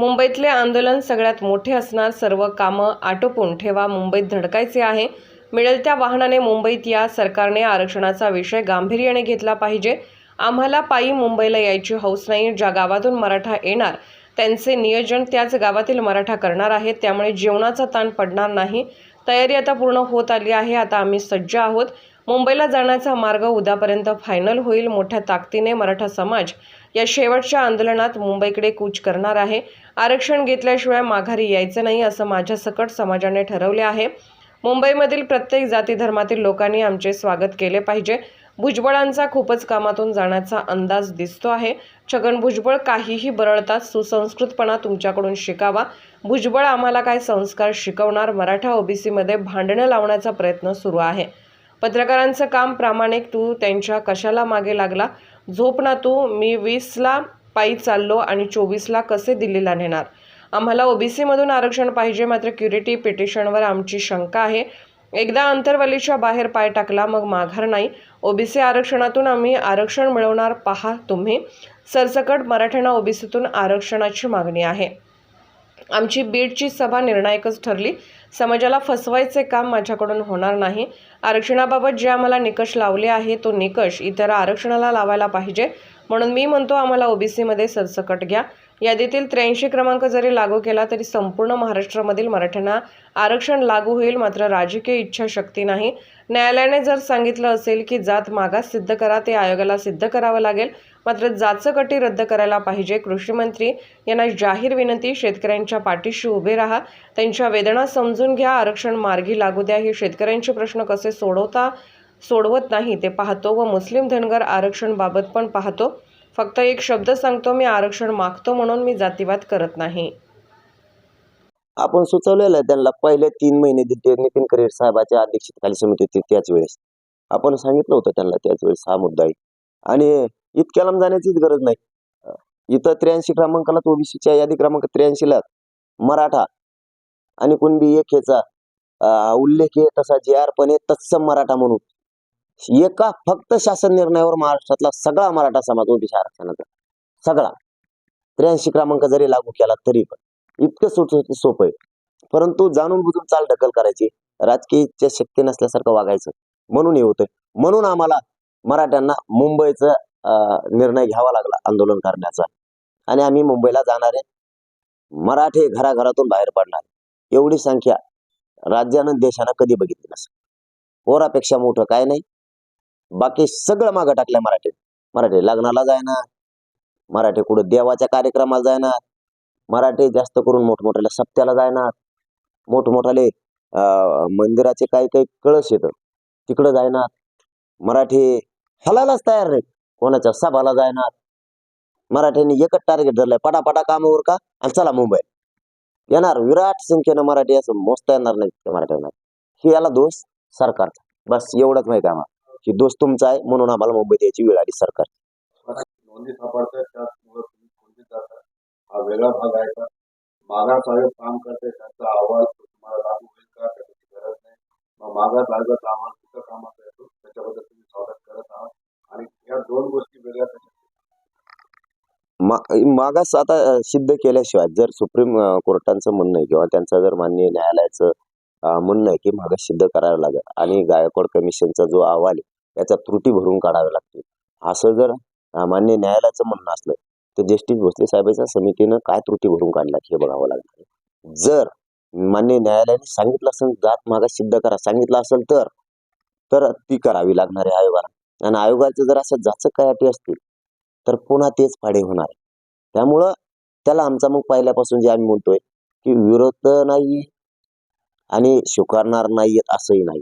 मुंबईतले आंदोलन सगळ्यात मोठे असणार सर्व कामं आटोपून ठेवा मुंबईत धडकायचे आहे. मिळेल त्या वाहनाने मुंबईत या सरकारने आरक्षणाचा विषय गांभीर्याने घेतला पाहिजे. आम्हाला पायी मुंबईला यायची हौस नाही ज्या गावातून मराठा येणार त्यांचे नियोजन त्याच गावातील मराठा करणार आहेत त्यामुळे जेवणाचा ताण पडणार नाही. तयारी आता पूर्ण होत आली आहे आता आम्ही सज्ज आहोत. मुंबईला जाण्याचा मार्ग उद्यापर्यंत फायनल होईल. मोठ्या ताकदीने मराठा समाज या शेवटच्या आंदोलनात मुंबईकडे कूच करणार आहे. आरक्षण घेतल्याशिवाय माघारी यायचं नाही असं माझ्या सकट समाजाने ठरवले आहे. मुंबईमधील प्रत्येक जाती धर्मातील लोकांनी आमचे स्वागत केले पाहिजे. भुजबळांचा खूपच कामातून जाण्याचा अंदाज दिसतो आहे. छगन भुजबळ काहीही बरळतात सुसंस्कृतपणा तुमच्याकडून शिकावा. भुजबळ आम्हाला काय संस्कार शिकवणार? मराठा ओबीसीमध्ये भांडणं लावण्याचा प्रयत्न सुरू आहे. पत्रकारांचं काम प्रामाणिक तू त्यांच्या कशाला मागे लागला? झोप ना तू मी वीसला पायी चाललो आणि चोवीसला कसे दिल्लीला नेणार? आम्हाला ओबीसीमधून आरक्षण पाहिजे मात्र क्युरिटी पिटिशनवर आमची शंका आहे. एकदा अंतरवलीच्या बाहेर पाय टाकला मग माघार नाही. ओबीसी आरक्षणातून आम्ही आरक्षण मिळवणार पहा तुम्ही. सरसकट मराठ्यांना ओबीसीतून आरक्षणाची मागणी आहे. आमची बीडची सभा निर्णायकच ठरली. समाजाला फसवायचे काम माझ्याकडून होणार नाही. आरक्षणाबाबत जे आम्हाला निकष लावले आहे तो निकष इतर आरक्षणाला लावायला पाहिजे. म्हणून मी म्हणतो आम्हाला ओबीसीमध्ये सरसकट घ्या. यादीतील त्र्याऐंशी क्रमांक जरी लागू केला तरी संपूर्ण महाराष्ट्रामधील मराठ्यांना आरक्षण लागू होईल मात्र राजकीय इच्छाशक्ती नाही. न्यायालयाने जर सांगितलं असेल की जात मागास सिद्ध करा ते आयोगाला सिद्ध करावं लागेल. मात्र जाचकटी रद्द करायला पाहिजे. कृषीमंत्री यांना जाहीर विनंती शेतकऱ्यांच्या पाठीशी उभे राहा त्यांच्या वेदना समजून घ्या आरक्षण मार्गी लागू द्या. हे शेतकऱ्यांचे प्रश्न कसे सोडवता सोडवत नाही ते पाहतो व मुस्लिम धनगर आरक्षण बाबत पण पाहतो. फक्त एक शब्द सांगतो मी आरक्षण मागतो म्हणून मी जातीवाद करत नाही. आपण सुचवलेलं आहे त्यांना पहिले तीन महिने दिले नितीन करेर साहेबाच्या अध्यक्षतेखाली समिती होती त्याच वेळेस. आपण सांगितलं होतं त्यांना त्याच वेळेस हा मुद्दा आहे. आणि इतक्या लांब जाण्याचीच गरज नाही. इथं त्र्याऐंशी क्रमांकाला ओबीसीच्या यादी क्रमांक त्र्याऐंशीला मराठा आणि कुणबी एक ह्याचा उल्लेख आहे तसा जे आर पण आहे तत्सम मराठा म्हणून. एका फक्त शासन निर्णयावर महाराष्ट्रातला सगळा मराठा समाज ओबीसी आरक्षणाचा. सगळा. त्र्याऐंशी क्रमांक जरी लागू केला तरी पण. इतकं सुट सोपं आहे. परंतु जाणून बुजून चाल ढकल करायची राजकीय इच्छा शक्ती नसल्यासारखं वागायचं. म्हणून हे होतंय. म्हणून आम्हाला मराठ्यांना मुंबईचं निर्णय घ्यावा लागला आंदोलन करण्याचा. आणि आम्ही मुंबईला जाणार आहे. मराठे घराघरातून बाहेर पडणार. एवढी संख्या राज्यानं देशानं कधी बघितली नसेल. पोरापेक्षा मोठं काय नाही. बाकी सगळं मागं टाकलंय मराठी. मराठी लग्नाला जायना मराठी कुठं देवाच्या कार्यक्रमाला जायणार. मराठी जास्त करून मोठमोठ्याला सप्त्याला जायणार. मोठमोठाले अं, मंदिराचे काही काही कळस येतं. तिकडं जायनार मराठी हलायलाच तयार नाही कोणाच्या सभाला जायनार मराठ्यांनी एकच टार्गेट धरलंय पटापटा कामावर का? आणि चला मुंबई येणार विराट संख्येनं मराठी असं मोजता येणार नाही मराठ्यांना. हे याला दोष सरकारचा. बस एवढंच माहिती आहे आम्हाला. की दोष तुमचा आहे म्हणून आम्हाला मुंबईत यायची वेळ आली सरकार नोंदी सापडतात त्याचमुळे तुम्ही हा वेगळा भाग आहे का? मागास आयोग काम करते त्यांचा अहवाल तुम्हाला लागू होईल का? त्याची गरज नाही. मग मागास आयोगाचा कुठं कामाचा येतो? त्याच्याबद्दल तुम्ही स्वागत करत आहात. मा- मागास आता सिद्ध केल्याशिवाय जर सुप्रीम कोर्टांचं म्हणणं आहे किंवा त्यांचं जर मान्य न्यायालयाचं म्हणणं आहे की मागास सिद्ध करावं लागेल आणि गायकवाड कमिशनचा जो अहवाल आहे त्याच्या त्रुटी भरून काढाव्या लागतील. असं जर मान्य न्यायालयाचं म्हणणं असलं तर जस्टिस भोसले साहेबांच्या समितीनं काय त्रुटी भरून काढला हे बघावं लागणार जर मान्य न्यायालयाने सांगितलं असेल जात मागास सिद्ध करा सांगितलं असेल तर तर ती करावी लागणार आहे आयोगाला. आणि आयोगाचं जर असं जाचक काय अटी असतील तर पुन्हा तेच फाडे होणार त्यामुळं त्याला आमचा मग पहिल्यापासून जे आम्ही म्हणतोय की विरोध नाही आणि स्वीकारणार नाही असंही नाही.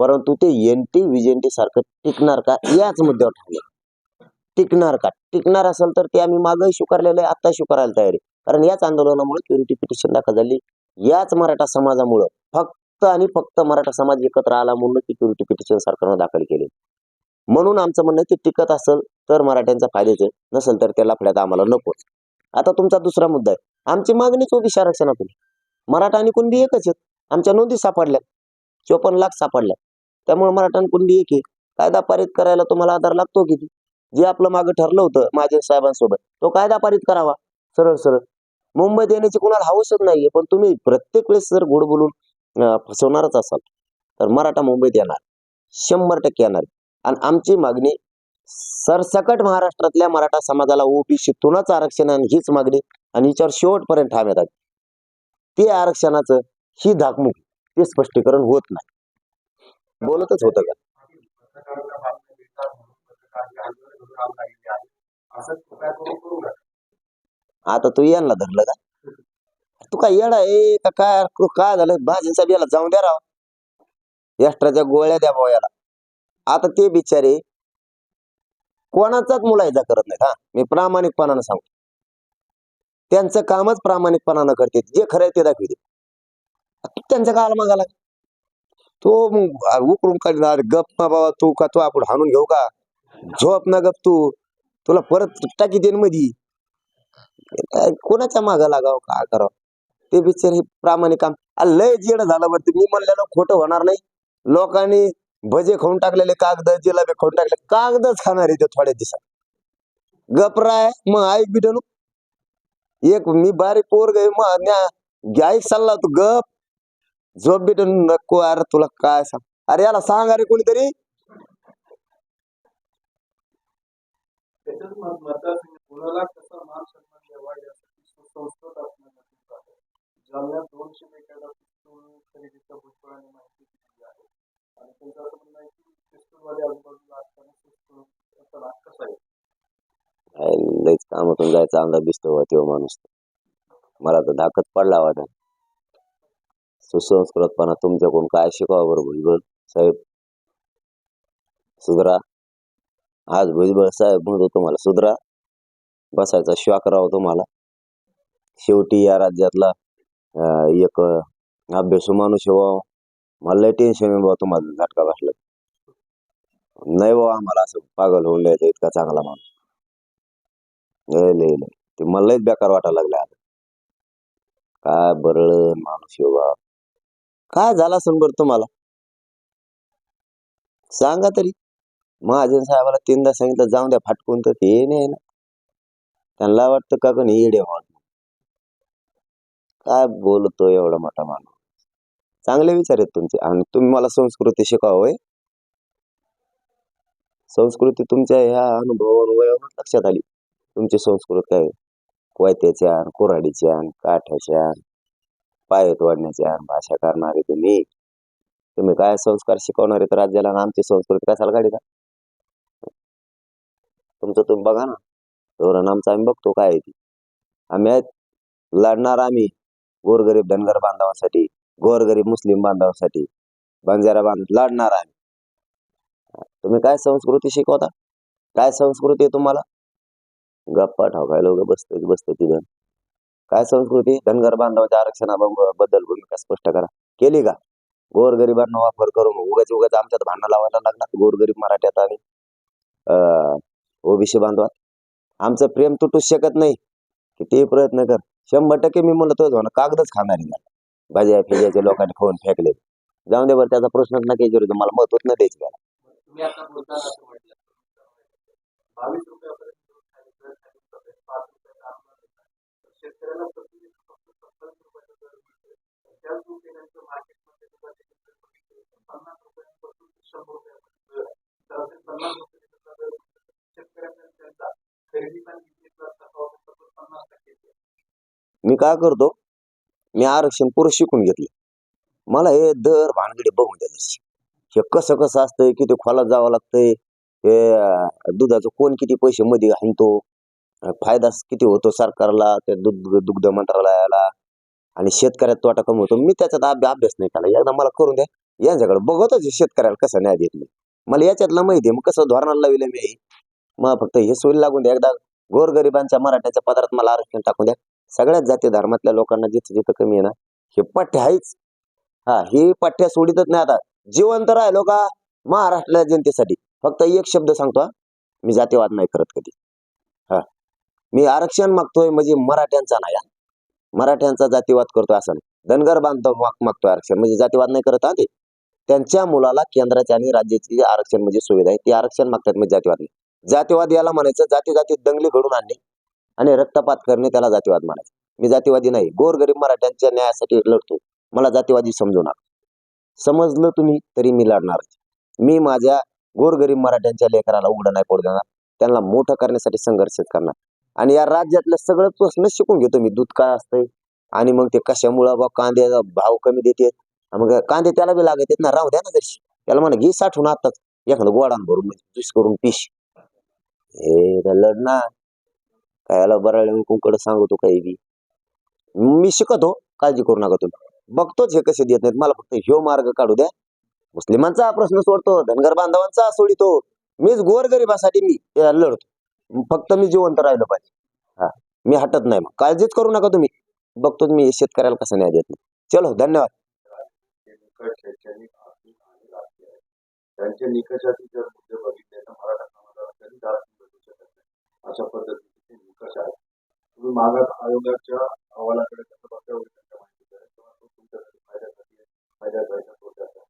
परंतु ते एन टी विजेंटी सारखं टिकणार का याच मुद्द्यावर ठरले टिकणार का? टिकणार असेल तर ते आम्ही मागही स्वीकारलेलं आहे आता स्वीकारायला तयार आहे. कारण याच आंदोलनामुळे क्युरिटी पिटिशन दाखल झाली. याच मराठा समाजामुळं फक्त आणि फक्त मराठा समाज एकत्र आला म्हणून ती क्युरिटी पिटिशन सरकारनं दाखल केली. म्हणून आमचं म्हणणं ते टिकत असेल तर मराठ्यांचा फायद्याचं आहे नसेल तर त्या लफड्यात आम्हाला नकोच. आता तुमचा दुसरा मुद्दा आहे. आमची मागणीच होती आरक्षणातून मराठा आणि कुणबी एकच आहेत. आमच्या नोंदी सापडल्या. चोपन्न लाख सापडल्या. त्यामुळे मराठा आणि कुणबी एक आहे. कायदा पारित करायला तुम्हाला आधार लागतो किती जे आपलं मागं ठरलं होतं माझ्या साहेबांसोबत तो कायदा पारित करावा. सरळ सरळ. मुंबईत येण्याची कोणाला हवसच नाहीये पण तुम्ही प्रत्येक वेळेस जर गोड बोलून फसवणारच असाल तर मराठा मुंबईत येणार. शंभर टक्के येणार. आणि आमची मागणी सरसकट महाराष्ट्रातल्या मराठा समाजाला ओबीसीतूनच आरक्षण आणि हीच मागणी आणि हिच्यावर शेवटपर्यंत ठाम आली ते आरक्षणाचं ही धाकमुख ते स्पष्टीकरण होत नाही. बोलतच होत का? आता तू यांना धरलं का? तू काय येडा ए का काय? काय झालं? भाजीसाहेब याला जाऊन द्या राव. एक्स्ट्राच्या गोळ्या द्या भाऊ याला. आता ते बिचारे कोणाचाच मुलायजा करत नाहीत हा. मी प्रामाणिकपणानं सांगतो. त्यांचं कामच प्रामाणिकपणानं करते. जे खरं आहे ते दाखवते त्यांचा त्यांच्या काळाला मागाला तो मग उकरून काढणार गप ना बाबा तू का तू आपण हाणून घेऊ का? झोप ना गप तू. तुला परत टाकी देईन मधी. कोणाच्या मागं लागाव? काय करावं? ते बिचारे प्रामाणिक काम लय जेड झालं बरं मी म्हणलेलं खोटं होणार नाही. लोकांनी भजे खाऊन टाकलेले कागद जिलाबी खाऊन टाकले. कागदच खाणार आहे ते थोड्या दिवसात. गपराय मग ऐक बिटनू एक मी बारीक पोर गे मग ऐक चालला तू गप. झोप बिटन नको अरे तुला काय सांग. अरे याला सांग अरे कोणीतरी. कुणाला कसा मान सन्मान द्यावा यासाठी जालन्यात दोनशे मेगाचा खरेदीच्या भुजबळाने माहिती आणि त्यांचं असं म्हणणं आहे की आजूबाजूला असताना याचा राग कसा आहे? कामातून जायचा अंदाज दिसतो तेव्हा तो माणूस. मला तर धाकत पडला वाटत. सुसंस्कृतपणा तुमच्याकडून काय शिकावं बरं भुजबळ साहेब? सुधरा आज भुजबळ साहेब म्हणतो तुम्हाला सुधरा बसायचा शॉक राव तुम्हाला. शेवटी या राज्यातला एक अभ्यासू माणूस आहे मला लय टेन्शन येऊन बाबा तुम्हाला झटका बसला नाही बाबा आम्हाला असं पागल होऊन द्यायचं इतका चांगला माणूस. लय लय लय. ते मला लयच बेकार वाटायला लागले आता. काय बरळ माणूस आहे बा काय झाला असेल बरं तुम्हाला? सांगा तरी. महाजन साहेबाला तीनदा सांगितलं जाऊन द्या फाटकून तर ते नाही ना. त्यांना वाटतं का कोणी येडे म्हणून काय बोलतो एवढा मोठा माणूस? चांगले विचार आहेत तुमचे. आणि तुम्ही मला संस्कृती शिकावं संस्कृती तुमच्या ह्या अनुभवावर लक्षात आली. तुमची संस्कृत काय? कोयत्याच्या कुऱ्हाडीच्या काठ्याच्या पायत वाढण्याच्या भाषा करणारे तुम्ही. तुम्ही काय संस्कार शिकवणारे तर राज्याला आमची संस्कृती कशाला का तुमचं तुम्ही बघा ना. धोरण आमचं आम्ही बघतो काय आहे ती. आम्ही आहेत. लढणार आम्ही. गोरगरीब धनगर बांधवांसाठी. गोरगरीब मुस्लिम बांधवांसाठी बंजारा बांध लढणार आम्ही तुम्ही काय संस्कृती शिकवता? काय संस्कृती आहे तुम्हाला? गप्पा ठोकायला लोक बसते बसते तिथं. काय संस्कृती धनगर बांधवाच्या आरक्षणाबद्दल भूमिका स्पष्ट करा. केली का? गोरगरिबांना वापर करून उगाच उगाच आमच्यात भांडणं लावायला लागणार गोरगरीब मराठ्यात आणि ओबीसी बांधवात? आमचं प्रेम तुटूच शकत नाही. किती प्रयत्न कर. शंभर टक्के मी मुलं तोच म्हणा कागदच खाणार नाही. भाज्या फिज्याच्या लोकांनी खाऊन फेकले. जाऊन दे बरं त्याचा प्रश्नच नाही काही मला मत होत नाही द्यायची आहे. मी काय करतो मी आरक्षण पुरं शिकून घेतलं. मला हे दर भानगडी बघून द्या हे कसं कसं असतंय किती खोलात जावं लागतंय हे दुधाचं कोण किती पैसे मध्ये घालतो फायदा किती होतो सरकारला त्या दुग्ध दुग्ध मंत्रालयाला आणि शेतकऱ्यात तोटा कमी होतो. मी त्याच्यात अभ्यास नाही केला. एकदा मला करून द्या. यांच्याकडे बघतच शेतकऱ्याला कसं न्याय देत मी मला याच्यातला माहिती आहे. मग कसं धोरणाला लावलं मी? मग फक्त हे सोयी लागून द्या. एकदा गोरगरिबांच्या मराठ्याच्या पदार्थ मला आरक्षण टाकून द्या. सगळ्याच जाती धर्मातल्या लोकांना जिथं जिथं कमी आहे ना हे पठ्य आहेच. हा हे पठ्या सोडितच नाही आता. जिवंत राहिलो का महाराष्ट्राच्या जनतेसाठी. फक्त एक शब्द सांगतो मी जातीवाद नाही करत कधी. हा मी आरक्षण मागतोय म्हणजे मराठ्यांचा नाही मराठ्यांचा जातीवाद करतोय असं नाही. धनगर बांधव माग- मागतोय आरक्षण. म्हणजे जातीवाद नाही करत आधी त्यांच्या मुलाला केंद्राची आणि राज्याची आरक्षण म्हणजे सुविधा आहे. ती आरक्षण मागतात म्हणजे जातीवाद नाही. जातीवाद याला म्हणायचं जाती जाती दंगली घडून आणणे. आणि रक्तपात करणे त्याला जातीवाद म्हणायचं. मी जातीवादी नाही गोरगरीब मराठ्यांच्या न्यायासाठी लढतो. मला जातीवादी समजू नका. समजलं तुम्ही तरी मी लढणार मी माझ्या गोरगरीब मराठ्यांच्या लेकराला उघडं नाही पडू देणार. त्यांना मोठं करण्यासाठी संघर्ष करणार. आणि या राज्यातलं सगळं प्रश्न शिकून घेतो मी. दूध काय असतंय? आणि मग ते कशामुळं बा कांद्याचा भाव कमी देते मग कांदे त्याला बी लागत ना. राहू द्या ना जशी त्याला म्हणा घे साठवून आताच. एखादं गोडान भरून म्हणजे ज्यूस करून पिश. हे लढणार. काय याला बराळ कुंकड सांगतो काही बी. मी शिकतो काळजी करू नका तुम्ही. बघतोच हे कसे देत नाहीत. मला फक्त ह्यो मार्ग काढू द्या. मुस्लिमांचा हा प्रश्न सोडतो धनगर बांधवांचा सोडितो. मीच गोरगरिबासाठी मी लढतो. फक्त मी जिवंत राहिलो पाहिजे. हा मी हटत नाही मग. काळजीच करू नका तुम्ही. बघतो मी शेतकऱ्याला कसं न्याय देत नाही. चलो धन्यवाद. त्यांच्या निकषातील जर मुद्दे बघितले तर मराठा समाजाला कधीच जास्त अशा पद्धतीने. कशा आहेत? तुम्ही मागास आयोगाच्या अहवालाकडे कसं बघता एवढी त्यांच्या माहिती द्या किंवा तो तुमच्यासाठी फायद्यासाठी फायद्याचा आहे का तोट्याचा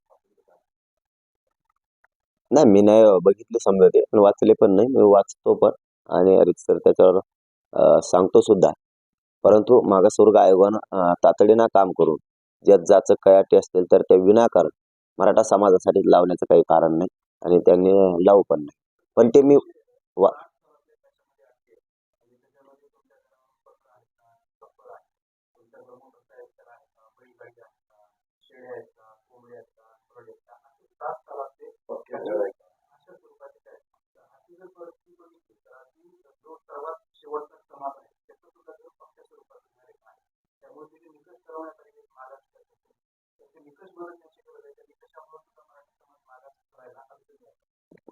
नाही मी नाही बघितले समजा ते पण वाचले पण नाही. मी वाचतो पण आणि रितसर त्याच्यावर सांगतो सुद्धा. परंतु मागासवर्ग आयोगानं तातडीनं काम करून ज्यात जाचं कयाटी असतील तर ते विनाकारण मराठा समाजासाठी लावण्याचं काही कारण नाही आणि त्यांनी लावू पण नाही. पण ते मी वा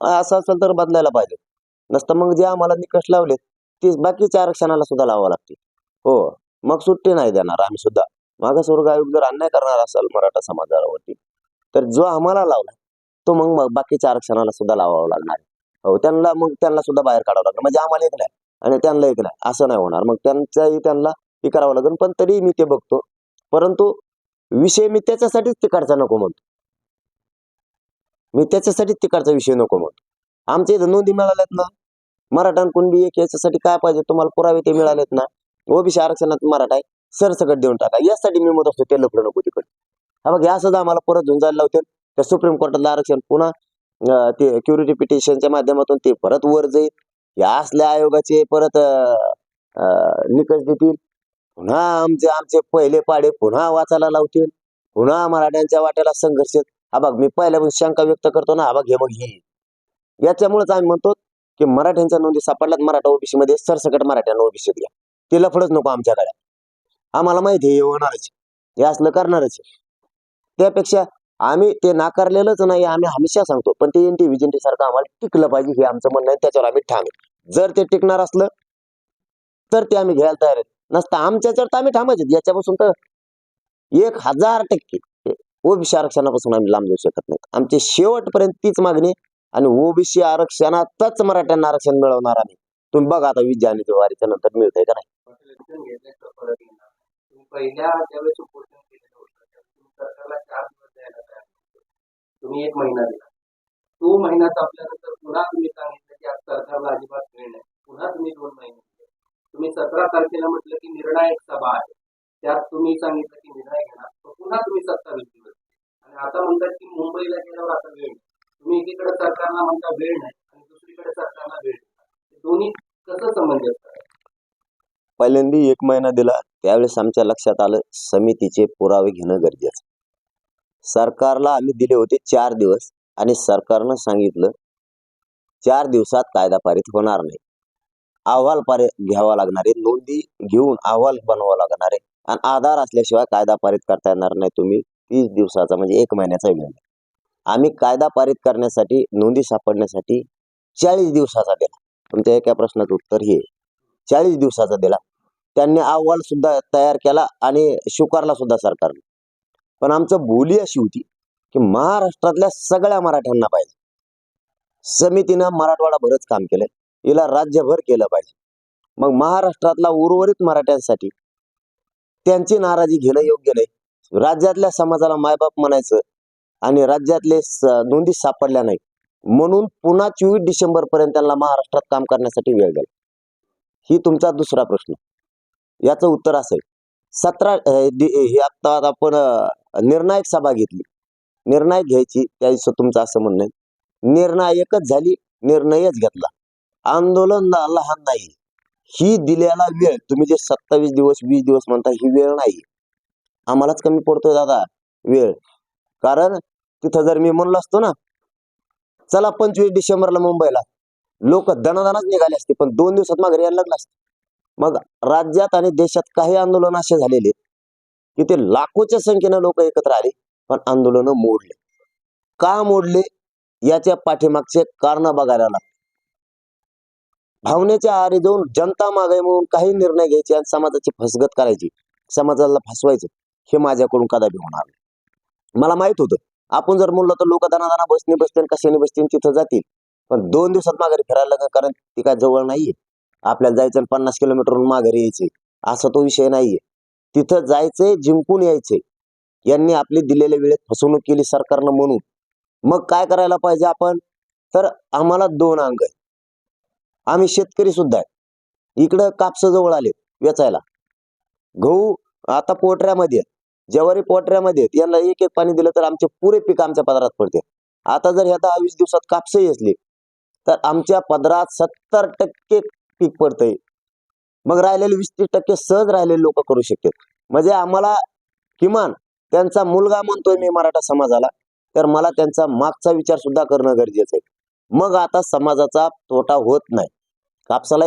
असं असेल तर बदलायला पाहिजे. नसतं मग जे आम्हाला निकष लावले ते बाकीच्या आरक्षणाला सुद्धा लावावं लागते हो मग सुट्टी नाही देणार आम्ही सुद्धा. मागासवर्ग आयोग जर अन्याय करणार असेल मराठा समाजावरती तर जो आम्हाला लावला तो मग बाकीच्या आरक्षणाला सुद्धा लावावा लागणार. हो त्यांना मग त्यांना सुद्धा बाहेर काढावं लागणार. म्हणजे आम्हाला एक नाही आणि त्यांना एक नाही. असं नाही होणार. मग त्यांचाही त्यांना हे करावं लागेल. पण तरी मी ते बघतो. परंतु विषय मी त्याच्यासाठीच तिकडचा नको म्हणतो. मी त्याच्यासाठीच तिकडचा विषय नको म्हणतो. आमच्या इथं नोंदी मिळाल्यात ना. मराठा कुणबी एक याच्यासाठी काय पाहिजे तुम्हाला पुरावे ते मिळालेत ना. ओबीसी आरक्षणात मराठा आहे. सरसकट देऊन टाका. यासाठी मी मत असतो ते लफडं नको तिकडे. हा बघ या सुद्धा आम्हाला परत घेऊन जायला लावते त्या सुप्रीम कोर्टातलं आरक्षण पुन्हा ते क्युरिटी पिटिशनच्या माध्यमातून ते परत वर जाईल. या असल्या आयोगाचे परत अं, निकष देतील. पुन्हा आमचे आमचे पहिले पाडे पुन्हा वाचायला लावतील. पुन्हा मराठ्यांच्या वाट्याला संघर्ष. हा बघ मी पहिल्यापासून शंका व्यक्त करतो ना हा बघ हे मग हे. याच्यामुळेच आम्ही म्हणतो की मराठ्यांच्या नोंदी सापडल्यात. मराठा ओबीसी मध्ये सरसकट मराठ्यांना ओबीसी द्या. ते लफडच नको आमच्याकडे. आम्हाला माहिती आहे हे होणारच. हे असलं करणारच. त्यापेक्षा आम्ही ते नाकारलेलंच नाही आम्ही हमेशा सांगतो पण ते एनटी विजेंटी सारखं आम्हाला टिकलं पाहिजे हे आमचं म्हणणं आहे त्याच्यावर आम्ही ठाम जर ते टिकणार असलं तर ते आम्ही घ्यायला तयार आहेत. नसतं आमच्याच्यावर तर आम्ही ठामायचे याच्यापासून तर एक हजार टक्के ओबीसी आरक्षणापासून आम्ही लांब जाऊ शकत नाही आमची शेवटपर्यंत तीच मागणी आणि ओबीसी आरक्षणातच मराठ्यांना आरक्षण मिळवणार आम्ही. तुम्ही बघा आता वीस जानेवारी वारीच्या नंतर मिळतंय का नाही. पहिल्या तुम्ही एक महिना दिला. तो महिना संपल्यानंतर पुन्हा तुम्ही सांगितलं की आज सरकारला अजिबात वेळ नाही. पुन्हा तुम्ही दोन महिने दिले. तुम्ही सतरा तारखेला म्हटलं की निर्णायक सभा आहे. त्यात तुम्ही सांगितलं की निर्णय घेणार पुन्हा तुम्ही सत्तावीस दिवस आणि आता म्हणतात की मुंबईला गेल्यावर आता वेळ नाही. तुम्ही एकीकडे सरकारला म्हणता वेळ नाही आणि दुसरीकडे सरकारला वेळ दोन्ही कसं समंजस पहिल्यांदा एक महिना दिला. त्यावेळेस आमच्या लक्षात आलं समितीचे पुरावे घेणं गरजेचं सरकारला आम्ही दिले होते चार दिवस आणि सरकारनं सांगितलं चार दिवसात कायदा पारित होणार नाही. अहवाल पारित घ्यावा लागणार आहे नोंदी घेऊन अहवाल बनवावा लागणार आहे. आणि आधार असल्याशिवाय कायदा पारित करता येणार नाही तुम्ही. तीस दिवसाचा म्हणजे एक महिन्याचा वेळ आम्ही कायदा पारित करण्यासाठी नोंदी सापडण्यासाठी चाळीस दिवसाचा दिला. तुमच्या एका प्रश्नाचं उत्तर हे चाळीस दिवसाचा दिला. त्यांनी अहवाल सुद्धा तयार केला आणि स्वीकारला सुद्धा सरकारने. पण आमचं बोली अशी होती की महाराष्ट्रातल्या सगळ्या मराठ्यांना पाहिजे. समितीनं मराठवाडा भरच काम केलंय. हिला राज्यभर केलं पाहिजे. मग महाराष्ट्रातला उर्वरित मराठ्यांसाठी त्यांची नाराजी घेणं योग्य नाही. राज्यातल्या समाजाला मायबाप म्हणायचं आणि राज्यातले स- नोंदी सापडल्या नाही म्हणून पुन्हा चोवीस डिसेंबर पर्यंत त्यांना महाराष्ट्रात काम करण्यासाठी वेळ द्याल ही तुमचा दुसरा प्रश्न. याचं उत्तर असं आहे. सतरा हे आता आपण निर्णायक सभा घेतली. निर्णायक घ्यायची त्या दिवशी तुमचं असं म्हणणं आहे. निर्णायकच झाली निर्णयच घेतला. आंदोलन लहान नाही. ही दिलेला वेळ तुम्ही जे सत्तावीस दिवस वीस दिवस म्हणता ही वेळ नाही. आम्हालाच कमी पडतोय दादा वेळ. कारण तिथं जर मी म्हणलो असतो ना चला पंचवीस डिसेंबरला मुंबईला. लोक दणादणाच निघाले असते पण दोन दिवसात माघारी यायला लागलं असतं. मग राज्यात आणि देशात काही आंदोलन असे झालेले की ते लाखोच्या संख्येनं लोक एकत्र आले पण आंदोलन मोडले. का मोडले? याच्या पाठीमागचे कारण बघायला लागले. भावनेच्या आहारी जाऊन जनता मागे म्हणून काही निर्णय घ्यायचे आणि समाजाची फसगत करायची समाजाला फसवायचं हे माझ्याकडून कदापि होणार नाही. मला माहीत होतं. आपण जर म्हणलं तर लोक दाना बसने बसतील कशाने बसतील तिथं जातील. पण दोन दिवसात माघारी फिरायला लागेल कारण ती काय जवळ नाहीये. आपल्याला जायचं आणि पन्नास किलोमीटरहून माघारी यायचे असा तो विषय नाहीये. तिथं जायचंय जिंकून यायचे यांनी आपली दिलेल्या वेळेत फसवणूक केली सरकारनं म्हणून. मग काय करायला पाहिजे आपण? तर आम्हाला दोन अंग आहे आम्ही शेतकरी सुद्धा आहे. इकडं कापस जवळ आले वेचायला. गहू आता पोटऱ्यामध्ये आहेत. ज्वारी पोटऱ्यामध्ये आहेत. यांना एक एक पाणी दिलं तर आमचे पुरे पीक आमच्या पदरात पडते. आता जर ह्या दहा वीस दिवसात कापसही असले तर आमच्या पदरात सत्तर टक्के पीक पडतंय. मग राहिलेले वीस तीस टक्के सहज राहिलेले लोक करू शकतात. म्हणजे आम्हाला किमान त्यांचा मुलगा म्हणतोय मी मराठा समाजाला तर मला त्यांचा मागचा विचार सुद्धा करणं गरजेचं आहे. मग आता समाजाचा तोटा होत नाही. कापसाला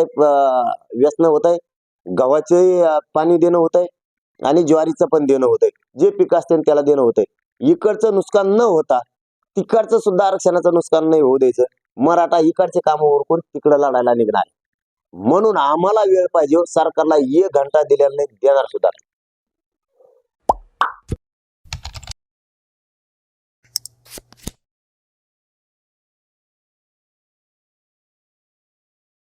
व्यसन होत आहे गव्हाचे पाणी देणं होत आहे आणि ज्वारीचं पण देणं होत आहे जे पीक असते त्याला देणं होत आहे इकडचं नुकसान न होता तिकडचं सुद्धा आरक्षणाचं नुकसान नाही होऊ द्यायचं. मराठा इकडचे काम ओळखून तिकडं लढायला निघणार म्हणून आम्हाला वेळ पाहिजे. सरकारला एक घंटा दिलेला नाही देणार सुद्धा